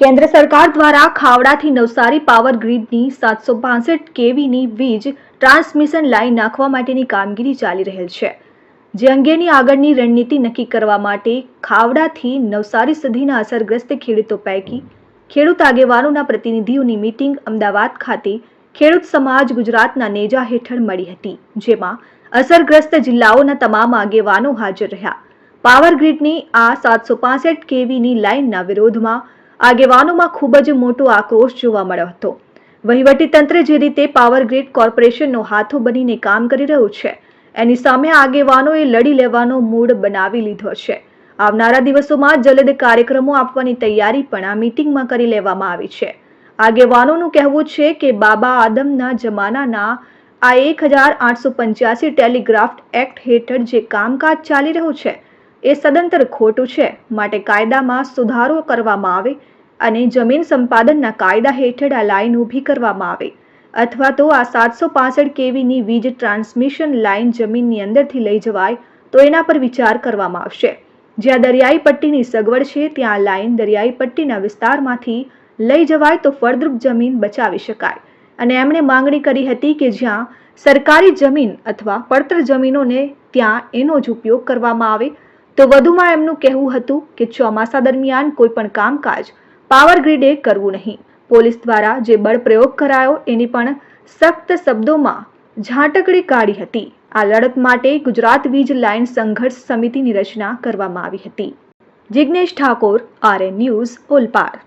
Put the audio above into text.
કેન્દ્ર સરકાર દ્વારા ખાવડાથી નવસારી પાવર ગ્રીડની સાતસો પાસઠ કેવીની વીજ ટ્રાન્સમિશન લાઇન નાખવા માટેની કામગીરી ચાલી રહેલ છે. જે અંગેની આગળની રણનીતિ નક્કી કરવા માટે ખાવડાથી નવસારી સુધીના અસરગ્રસ્ત ખેડૂતો પૈકી ખેડૂત આગેવાનોના પ્રતિનિધિઓની મિટિંગ અમદાવાદ ખાતે ખેડૂત સમાજ ગુજરાતના નેજા હેઠળ મળી હતી, જેમાં અસરગ્રસ્ત જિલ્લાઓના તમામ આગેવાનો હાજર રહ્યા. પાવર ગ્રીડની આ સાતસો પાસઠ કેવીની લાઇનના વિરોધમાં આગેવાનોમાં ખૂબ જ મોટો આક્રોશ જોવા મળ્યો હતો. વહીવટીતંત્ર જે રીતે પાવર ગ્રીડ કોર્પોરેશનનો હાથો બનીને કામ કરી રહ્યું છે, એની સામે આગેવાનોએ લડી લેવાનો મૂડ બનાવી લીધો છે. આવનારા દિવસોમાં જલદ કાર્યક્રમો આપવાની તૈયારી પણ આ મીટિંગમાં કરી લેવામાં આવી છે. આગેવાનોનું કહેવું છે કે બાબા આદમના જમાનાના આ એક હજાર આઠસો પંચ્યાસી ટેલિગ્રાફ્ટ એક્ટ હેઠળ જે કામકાજ ચાલી રહ્યું છે એ સદંતર ખોટું છે. માટે કાયદામાં સુધારો કરવામાં આવે અને જમીન સંપાદનના કાયદા હેઠળ આ લાઇન ઊભી કરવામાં આવે. અથવા તો આ સાતસો પાસઠ કેવીની વીજ ટ્રાન્સમિશન લાઇન જમીનની અંદરથી લઈ જવાય, તો એના પર વિચાર કરવામાં આવશે. જ્યાં દરિયાઈ પટ્ટીની સગવડ છે, ત્યાં લાઇન દરિયાઈ પટ્ટીના વિસ્તારમાંથી લઈ જવાય તો ફળદ્રુપ જમીન બચાવી શકાય. અને એમણે માંગણી કરી હતી કે જ્યાં સરકારી જમીન અથવા પડતર જમીનોને ત્યાં એનો જ ઉપયોગ કરવામાં આવે તો વધુમાં એમનું કહેવું હતું કે ચોમાસા દરમિયાન કોઈ પણ કામકાજ પાવર ગ્રીડે કરવું નહીં. પોલીસ દ્વારા જે બળ પ્રયોગ કરાયો એની પણ સખ્ત શબ્દોમાં ઝાંટકડી કાઢી હતી. આ લડત માટે ગુજરાત વીજ લાઇન સંઘર્ષ સમિતિની રચના કરવામાં આવી હતી. Jignesh Thakor, RN news, Olpad.